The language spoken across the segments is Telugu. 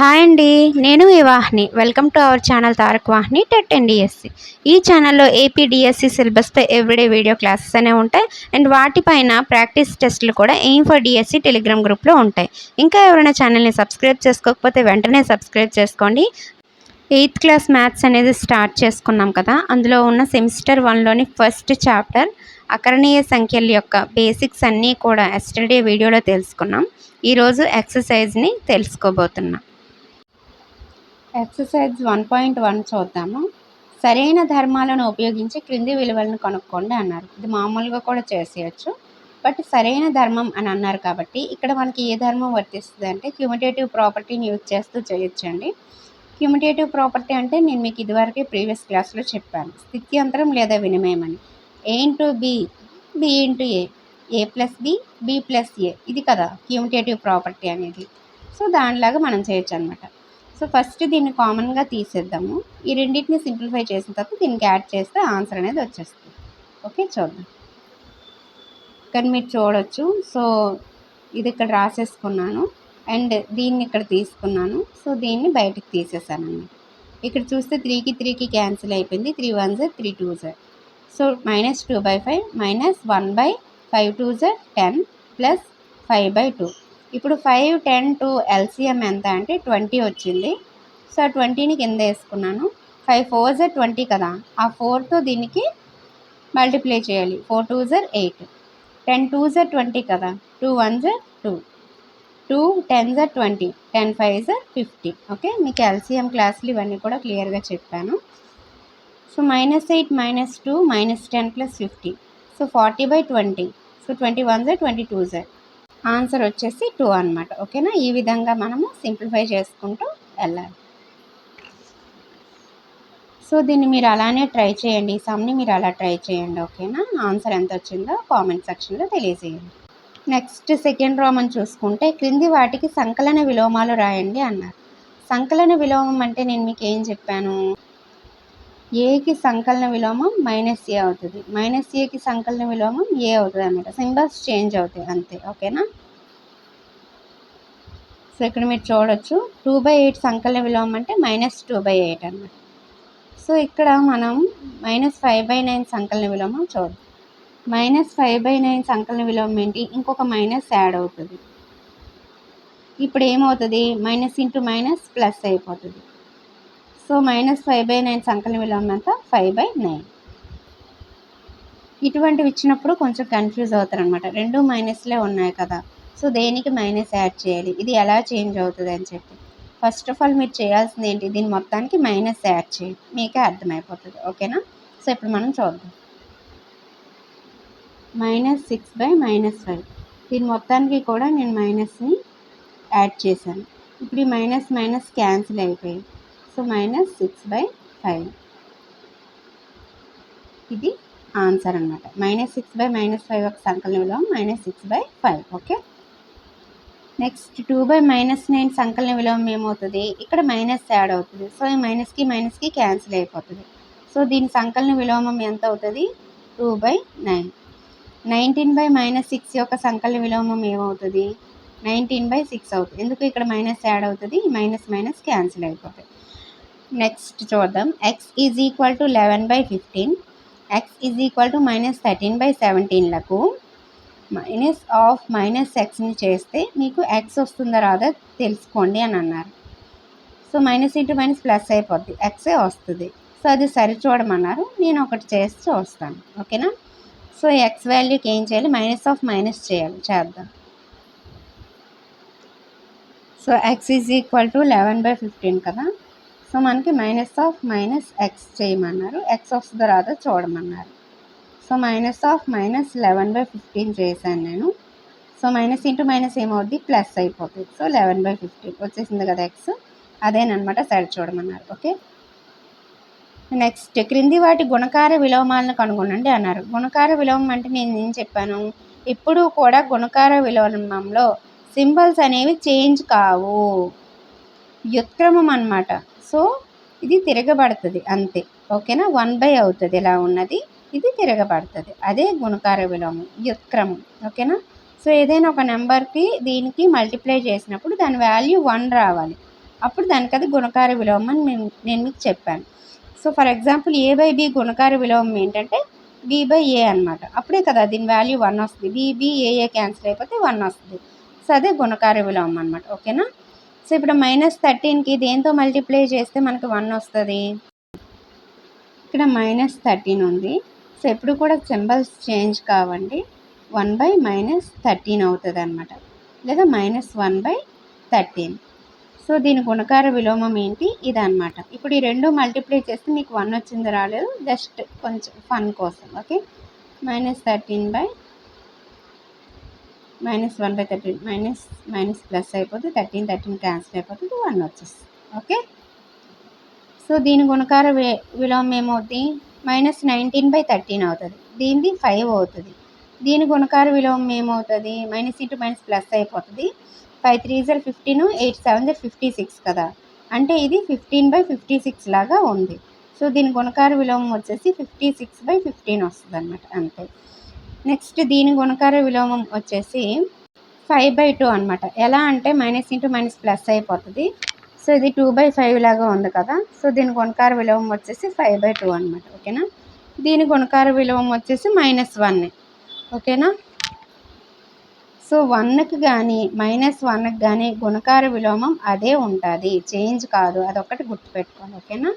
హాయ్ అండి నేను మీ Vahini. Welcome to our channel Tarak Vahini TET and DSC ఈ ఛానల్లో ఏపీడిఎస్సి సిలబస్తో ఎవ్రీడే వీడియో క్లాసెస్ అనే ఉంటాయి. అండ్ వాటిపైన ప్రాక్టీస్ టెస్ట్లు కూడా ఎయిమ్ ఫర్ డిఎస్సి టెలిగ్రామ్ గ్రూప్లో ఉంటాయి. ఇంకా ఎవరైనా ఛానల్ని సబ్స్క్రైబ్ చేసుకోకపోతే వెంటనే సబ్స్క్రైబ్ చేసుకోండి. ఎయిత్ క్లాస్ మ్యాథ్స్ అనేది స్టార్ట్ చేసుకున్నాం కదా. అందులో ఉన్న సెమిస్టర్ వన్లోని ఫస్ట్ చాప్టర్ అకరణీయ సంఖ్యల యొక్క బేసిక్స్ అన్నీ కూడా ఎస్టర్డే వీడియోలో తెలుసుకున్నాం. ఈరోజు ఎక్సర్సైజ్ని తెలుసుకోబోతున్నాం. ఎక్సర్సైజ్ వన్ పాయింట్ వన్ చూద్దాము. సరైన ధర్మాలను ఉపయోగించి క్రింది విలువలను కనుక్కోండి అన్నారు. ఇది మామూలుగా కూడా చేసేయచ్చు. బట్ సరైన ధర్మం అని అన్నారు కాబట్టి ఇక్కడ మనకి ఏ ధర్మం వర్తిస్తుంది అంటే క్యూమిటేటివ్ ప్రాపర్టీని యూజ్ చేస్తూ చేయొచ్చండి. క్యూమిటేటివ్ ప్రాపర్టీ అంటే నేను మీకు ఇదివరకే ప్రీవియస్ క్లాస్లో చెప్పాను. స్థిత్యంతరం లేదా వినిమయం అని. A into B B into A A plus B B plus A ఇది కదా క్యూమిటేటివ్ ప్రాపర్టీ అనేది. సో దానిలాగా మనం చేయొచ్చు అనమాట సో ఫస్ట్ దీన్ని కామన్గా తీసేద్దాము. ఈ రెండింటిని సింప్లిఫై చేసిన తర్వాత దీనికి యాడ్ చేస్తే ఆన్సర్ అనేది వచ్చేస్తుంది. ఓకే చూద్దాం. ఇక్కడ మీరు చూడొచ్చు. సో ఇది ఇక్కడ రాసేసుకున్నాను. అండ్ దీన్ని ఇక్కడ తీసుకున్నాను. సో దీన్ని బయటకు తీసేసాను అన్నమాట. ఇక్కడ చూస్తే త్రీకి త్రీకి క్యాన్సిల్ అయిపోయింది. త్రీ వన్ జర్ three two జర్ so minus two by five minus one by five two జర్ ten plus five by two. ఇప్పుడు ఫైవ్ టెన్ టూ ఎల్సిఎం ఎంత అంటే ట్వంటీ వచ్చింది. సో ట్వంటీని కింద వేసుకున్నాను. ఫైవ్ ఫోర్ జర్ ట్వంటీ కదా. ఆ ఫోర్తో దీనికి మల్టిప్లై చేయాలి. ఫోర్ టూ జర్ ఎయిట్ టెన్ టూ జర్ ట్వంటీ కదా. టూ వన్ జర్ టూ టూ టెన్ జర్ ట్వంటీ టెన్ ఫైవ్ జర్ ఫిఫ్టీ ఓకే మీకు ఎల్సిఎం క్లాసులు ఇవన్నీ కూడా క్లియర్గా చెప్పాను. So minus eight minus two minus ten plus fifty so forty by twenty so twenty one జర్ twenty two జర్ ఆన్సర్ వచ్చేసి టూ అనమాట ఓకేనా? ఈ విధంగా మనము సింప్లిఫై చేసుకుంటూ వెళ్ళాలి. సో దీన్ని మీరు అలానే ట్రై చేయండి. ఈ సమ్ని మీరు అలా ట్రై చేయండి. ఓకేనా? ఆన్సర్ ఎంత వచ్చిందో కామెంట్ సెక్షన్లో తెలియజేయండి. నెక్స్ట్ సెకండ్ రోమన్ చూసుకుంటే క్రింది వాటికి సంకలన విలోమాలు రాయండి అన్నారు. సంకలన విలోమం అంటే నేను మీకు ఏం చెప్పాను? ఏకి సంకలన విలోమం మైనస్ ఏ అవుతుంది. మైనస్ ఏకి సంకలన విలోమం ఏ అవుతుంది అనమాట సింబల్స్ చేంజ్ అవుతాయి అంతే. ఓకేనా సో ఇక్కడ మీరు చూడొచ్చు. టూ బై ఎయిట్ సంకలన విలోమం అంటే మైనస్ టూ బై ఎయిట్ అనమాట సో ఇక్కడ మనం మైనస్ ఫైవ్ బై నైన్ సంకలన విలోమం చూద్దాం. మైనస్ ఫైవ్ బై నైన్ సంకలన విలోమం ఏంటి? ఇంకొక మైనస్ యాడ్ అవుతుంది. ఇప్పుడు ఏమవుతుంది? మైనస్ ఇంటూ మైనస్ ప్లస్ అయిపోతుంది. So minus five by nine సంకలన విలోమం ఎంత? ఫైవ్ బై నైన్ ఇటువంటివి ఇచ్చినప్పుడు కొంచెం కన్ఫ్యూజ్ అవుతారు అనమాట రెండు మైనస్లే ఉన్నాయి కదా. సో దేనికి మైనస్ యాడ్ చేయాలి? ఇది ఎలా చేంజ్ అవుతుంది అని చెప్పి. ఫస్ట్ ఆఫ్ ఆల్ మీరు చేయాల్సింది ఏంటి? దీని మొత్తానికి మైనస్ యాడ్ చేయండి. మీకే అర్థమైపోతుంది. ఓకేనా సో ఇప్పుడు మనం చూద్దాం. Minus six by minus five దీని మొత్తానికి కూడా నేను మైనస్ని యాడ్ చేశాను. ఇప్పుడు ఈ మైనస్ మైనస్ క్యాన్సిల్ అయిపోయింది. So minus six by five ఇది ఆన్సర్ అనమాట minus six by minus five ఒక సంకలన విలువ minus six by five okay next two by minus nine సంకలన విలోమం ఏమవుతుంది? ఇక్కడ మైనస్ యాడ్ అవుతుంది. సో ఈ మైనస్కి మైనస్కి క్యాన్సిల్ అయిపోతుంది. సో దీని సంకలన విలోమం ఎంత అవుతుంది? Two by nine nineteen by minus six యొక్క సంకలన విలోమం ఏమవుతుంది? నైన్టీన్ బై సిక్స్ అవుతుంది. ఎందుకు ఇక్కడ మైనస్ యాడ్ అవుతుంది? మైనస్ మైనస్ క్యాన్సిల్ అయిపోతుంది. నెక్స్ట్ చూద్దాం x is equal to eleven by fifteen x is equal to minus thirteen by సెవెంటీన్లకు minus of minus ఎక్స్ని చేస్తే మీకు ఎక్స్ వస్తుందా రాదా తెలుసుకోండి అని అన్నారు so minus into minus plus అయిపోద్ది ఎక్సే వస్తుంది సో అది సరి చూడమన్నారు నేను ఒకటి చేసి చూస్తాను ఓకేనా సో ఎక్స్ వాల్యూకి ఏం చేయాలి మైనస్ ఆఫ్ మైనస్ చేయాలి చేద్దాం so x is equal to eleven by fifteen కదా సో మనకి మైనస్ ఆఫ్ మైనస్ ఎక్స్ చేయమన్నారు. ఎక్స్ వస్తుందో రాదో చూడమన్నారు. So minus of minus eleven by fifteen చేశాను నేను. సో మైనస్ ఇంటూ మైనస్ ఏమవుద్ది? ప్లస్ అయిపోతుంది సో లెవెన్ బై ఫిఫ్టీన్ వచ్చేసింది కదా ఎక్స్ అదేనమాట సరి చూడమన్నారు. ఓకే నెక్స్ట్ క్రింది వాటి గుణకార విలోమాలను కనుగొనండి అన్నారు. గుణకార విలోమం అంటే నేను ఏం చెప్పాను? ఇప్పుడు కూడా గుణకార విలోమంలో సింబల్స్ అనేవి చేంజ్ కావు. వ్యుత్క్రమం అనమాట సో ఇది తిరగబడుతుంది అంతే. ఓకేనా? వన్ బై అవుతుంది. ఇలా ఉన్నది? ఇది తిరగబడుతుంది. అదే గుణకార విలోమం వ్యుత్క్రమం. ఓకేనా? సో ఏదైనా ఒక నెంబర్కి దీనికి మల్టిప్లై చేసినప్పుడు దాని వాల్యూ వన్ రావాలి. అప్పుడు దానికి అది గుణకార విలోమం అని నేను నేను మీకు చెప్పాను. So for example A by B గుణకార విలోమం ఏంటంటే బి బై ఏ అనమాట అప్పుడే కదా దీని వాల్యూ వన్ వస్తుంది. బి బి క్యాన్సిల్ అయిపోతే వన్ వస్తుంది. సో అదే గుణకార విలోమం అనమాట ఓకేనా? సో ఇప్పుడు మైనస్ థర్టీన్కి దేంతో మల్టిప్లై చేస్తే మనకు వన్ వస్తుంది? ఇక్కడ మైనస్ థర్టీన్ ఉంది. సో ఎప్పుడు కూడా సింబల్స్ చేంజ్ కావండి. వన్ బై మైనస్ థర్టీన్ అవుతుంది అనమాట లేదా minus one by thirteen so దీని గుణకార విలోమం ఏంటి? ఇది అనమాట ఇప్పుడు ఈ రెండు మల్టిప్లై చేస్తే మీకు వన్ వచ్చింది రాలేదు. జస్ట్ కొంచెం ఫన్ కోసం okay minus thirteen by minus one by thirteen minus minus plus అయిపోతుంది థర్టీన్ థర్టీన్ క్యాన్సిల్ అయిపోతుంది వన్ వచ్చేస్తుంది. ఓకే సో దీని గుణకార వి విలోమం ఏమవుతుంది మైనస్ నైన్టీన్ బై థర్టీన్ అవుతుంది. దీనిది ఫైవ్ అవుతుంది. దీని గుణకార విలోమం ఏమవుతుంది? మైనస్ ఇంటూ మైనస్ ప్లస్ అయిపోతుంది. ఫైవ్ త్రీ జర్ ఫిఫ్టీన్ ఎయిట్ సెవెన్ జర్ ఫిఫ్టీ సిక్స్ కదా. అంటే ఇది ఫిఫ్టీన్ బై ఫిఫ్టీ సిక్స్ లాగా ఉంది. సో దీని గుణకార విలోమం వచ్చేసి ఫిఫ్టీ సిక్స్ బై ఫిఫ్టీన్ వస్తుంది అనమాట అంతే. నెక్స్ట్ దీని గుణకార విలోమం వచ్చేసి ఫైవ్ బై టూ అనమాట ఎలా అంటే మైనస్ ఇంటూ మైనస్ ప్లస్ అయిపోతుంది. సో ఇది టూ బై ఫైవ్ లాగా ఉంది కదా. సో దీని గుణకార విలోమం వచ్చేసి ఫైవ్ బై టూ అనమాట ఓకేనా? దీని గుణకార విలోమం వచ్చేసి మైనస్ వన్ ఓకేనా? సో వన్కి కానీ మైనస్ వన్కి కానీ గుణకార విలోమం అదే ఉంటుంది. చేంజ్ కాదు. అదొకటి గుర్తుపెట్టుకోండి. ఓకేనా?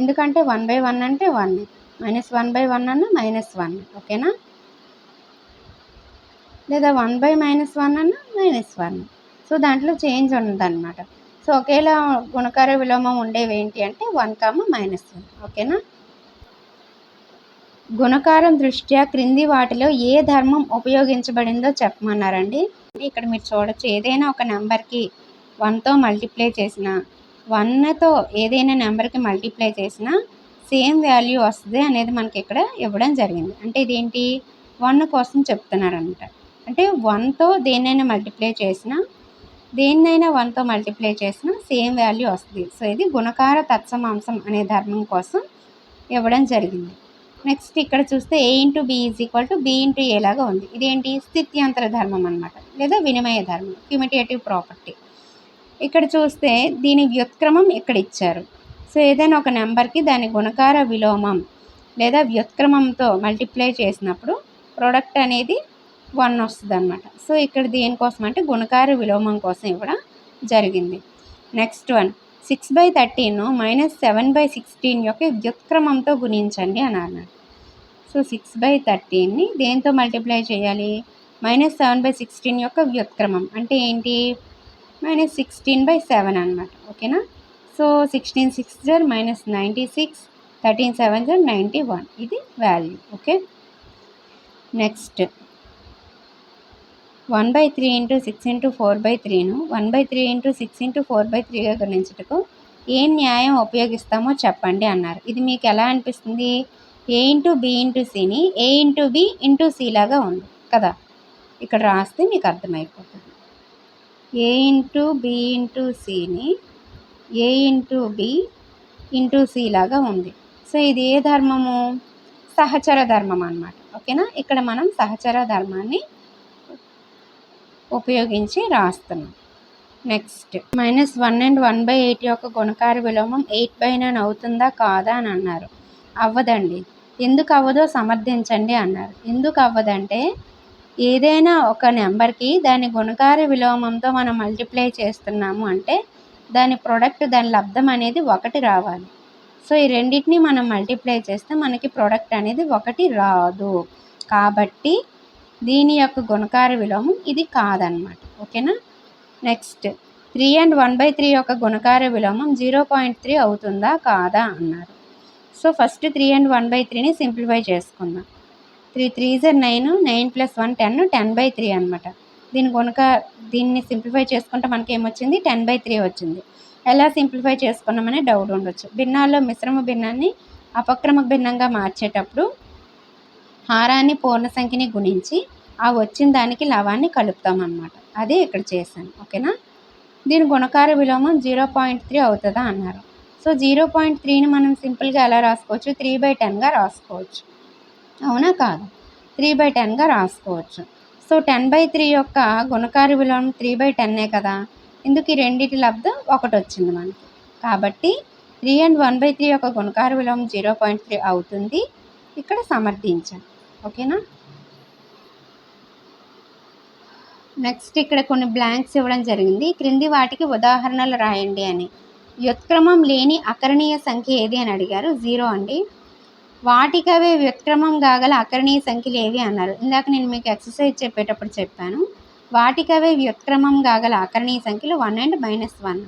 ఎందుకంటే వన్ బై వన్ అంటే one minus one by one అన్న మైనస్ వన్ ఓకేనా? లేదా వన్ బై మైనస్ వన్ అన్న మైనస్ వన్. సో దాంట్లో చేంజ్ ఉండదన్నమాట. సో ఒకేలా గుణకార విలోమం ఉండేవి ఏంటి అంటే వన్ కామ మైనస్ వన్. ఓకేనా? గుణకారం దృష్ట్యా క్రింది వాటిలో ఏ ధర్మం ఉపయోగించబడిందో చెప్పమన్నారండి. ఇక్కడ మీరు చూడొచ్చు. ఏదైనా ఒక నెంబర్కి వన్తో మల్టిప్లై చేసిన వన్తో ఏదైనా నెంబర్కి మల్టిప్లై చేసినా సేమ్ వాల్యూ వస్తుంది అనేది మనకి ఇక్కడ ఇవ్వడం జరిగింది. అంటే ఇదేంటి? వన్ కోసం చెప్తున్నారనమాట అంటే వన్తో దేన్నైనా మల్టిప్లై చేసినా దేన్నైనా వన్తో మల్టిప్లై చేసినా సేమ్ వాల్యూ వస్తుంది. సో ఇది గుణకార తత్సమాంసం అనే ధర్మం కోసం ఇవ్వడం జరిగింది. నెక్స్ట్ ఇక్కడ చూస్తే A into B is equal to B into A లాగా ఉంది. ఇదేంటి? స్థిత్యంతర ధర్మం అనమాట లేదా వినిమయ ధర్మం క్యూమిటేటివ్ ప్రాపర్టీ. ఇక్కడ చూస్తే దీని వ్యుత్క్రమం ఇక్కడ ఇచ్చారు. సో ఏదైనా ఒక నెంబర్కి దాని గుణకార విలోమం లేదా వ్యుత్క్రమంతో మల్టిప్లై చేసినప్పుడు ప్రోడక్ట్ అనేది వన్ వస్తుంది అనమాట సో ఇక్కడ దేనికోసం అంటే గుణకార విలోమం కోసం ఇవ్వడం జరిగింది. Next one. Six by thirteen minus seven by sixteen యొక్క వ్యుత్క్రమంతో గుణించండి అని అన్నాడు. సో సిక్స్ బై థర్టీన్ని దేంతో మల్టిప్లై చేయాలి? మైనస్ సెవెన్ బై సిక్స్టీన్ యొక్క వ్యుత్క్రమం. అంటే ఏంటి? మైనస్ సిక్స్టీన్ బై సెవెన్ అనమాట ఓకేనా? So sixteen six జర్ minus ninety six thirteen seven జర్ ninety one. ఇది value. Okay? Next. One by three into six into four by త్రీను one by three into six into four by త్రీగా గణించుటకు ఏ న్యాయం ఉపయోగిస్తామో చెప్పండి అన్నారు. ఇది మీకు ఎలా అనిపిస్తుంది? ఏ ఇంటూ బి ఇంటూ సిని A into B into C లాగా ఉంది కదా? ఇక్కడ రాస్తే మీకు అర్థమైపోతుంది. ఏ ఇంటూ బి ఇంటూ సిని A into B into C లాగా ఉంది. సో ఇది ఏ ధర్మము? సహచర ధర్మం అనమాట ఓకేనా? ఇక్కడ మనం సహచర ధర్మాన్ని ఉపయోగించి రాస్తున్నాం. Next minus one and one by eight యొక్క గుణకార విలోమం ఎయిట్ బై నైన్ అవుతుందా కాదా అని అన్నారు. అవ్వదండి. ఎందుకు అవ్వదో సమర్థించండి అన్నారు. ఎందుకు అవ్వదంటే ఏదైనా ఒక నెంబర్కి దాని గుణకార విలోమంతో మనం మల్టిప్లై చేస్తున్నాము అంటే దాని ప్రోడక్ట్ దాని లబ్ధం అనేది ఒకటి రావాలి. సో ఈ రెండింటిని మనం మల్టిప్లై చేస్తే మనకి ప్రోడక్ట్ అనేది ఒకటి రాదు. కాబట్టి దీని యొక్క గుణకార విలోమం ఇది కాదనమాట ఓకేనా? Next three and one by three యొక్క గుణకార విలోమం జీరో పాయింట్ త్రీ అవుతుందా? కాదా? అన్నారు. So first three and one by త్రీని సింప్లిఫై చేసుకుందాం. Three three జర్ nine nine plus one ten ten by three అనమాట దీని గుణక దీన్ని సింప్లిఫై చేసుకుంటే మనకి ఏమొచ్చింది? టెన్ బై త్రీ వచ్చింది. ఎలా సింప్లిఫై చేసుకున్నామనే డౌట్ ఉండొచ్చు. భిన్నాల్లో మిశ్రమ భిన్నాన్ని అపక్రమ భిన్నంగా మార్చేటప్పుడు హారాన్ని పూర్ణ సంఖ్యని గుణించి ఆ వచ్చిన దానికి లవాన్ని కలుపుతాం అన్నమాట. అదే ఇక్కడ చేశాను. ఓకేనా? దీని గుణకార విలోమం జీరో పాయింట్ త్రీ అవుతుందా అన్నారు. సో జీరో పాయింట్ త్రీని మనం సింపుల్గా ఎలా రాసుకోవచ్చు? త్రీ బై టెన్గా రాసుకోవచ్చు. అవునా కాదు. త్రీ బై టెన్గా రాసుకోవచ్చు. సో టెన్ బై త్రీ యొక్క గుణకార విలోమం త్రీ బై టెన్నే కదా? ఇందుకు ఈ రెండింటి లబ్ధం ఒకటి వచ్చింది మనకి. కాబట్టి three and one by three యొక్క గుణకార విలోమం జీరో పాయింట్ త్రీ అవుతుంది. ఇక్కడ సమర్థించాను ఓకేనా? నెక్స్ట్ ఇక్కడ కొన్ని బ్లాంక్స్ ఇవ్వడం జరిగింది. క్రింది వాటికి ఉదాహరణలు రాయండి అని. వ్యుత్క్రమం లేని అకరణీయ సంఖ్య ఏది అని అడిగారు. జీరో అండి. వాటికవే వ్యుత్క్రమం కాగల అకరణీయ సంఖ్యలు ఏవి అన్నారు. ఇందాక నేను మీకు ఎక్సర్సైజ్ చెప్పేటప్పుడు చెప్పాను. వాటికవే వ్యుత్క్రమం కాగల అకరణీయ సంఖ్యలు వన్ అండ్ మైనస్ వన్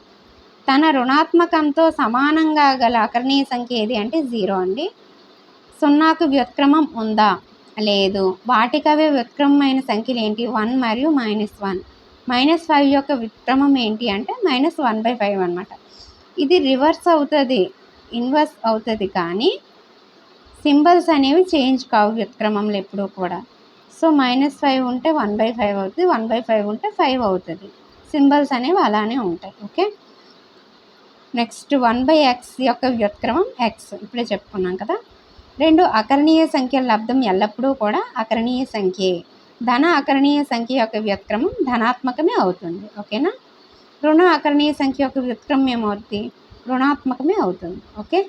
తన రుణాత్మకంతో సమానంగా గల అకరణీయ సంఖ్య ఏది అంటే జీరో అండి. సున్నాకు వ్యుత్క్రమం ఉందా? లేదు. వాటికవే విక్రమమైన సంఖ్యలు ఏంటి? వన్ మరియు మైనస్ వన్. మైనస్ ఫైవ్ యొక్క విక్రమం ఏంటి అంటే మైనస్ వన్ బై ఫైవ్ అనమాట ఇది రివర్స్ అవుతుంది ఇన్వర్స్ అవుతుంది కానీ సింబల్స్ అనేవి చేంజ్ కావు వ్యుత్క్రమంలో ఎప్పుడూ కూడా. సో మైనస్ ఫైవ్ ఉంటే వన్ బై ఫైవ్ అవుతుంది వన్ బై ఫైవ్ ఉంటే ఫైవ్ అవుతుంది. సింబల్స్ అనేవి అలానే ఉంటాయి okay? Next one by x యొక్క వ్యుత్క్రమం ఎక్స్. ఇప్పుడే చెప్పుకున్నాం కదా? రెండు అకరణీయ సంఖ్యల లబ్ధం ఎల్లప్పుడూ కూడా అకరణీయ సంఖ్యే. ధన అకరణీయ సంఖ్య యొక్క వ్యక్రమం ధనాత్మకమే అవుతుంది. ఓకేనా? రుణ అకరణీయ సంఖ్య యొక్క వ్యుత్క్రమం ఏమవుతుంది రుణాత్మకమే అవుతుంది. ఓకే?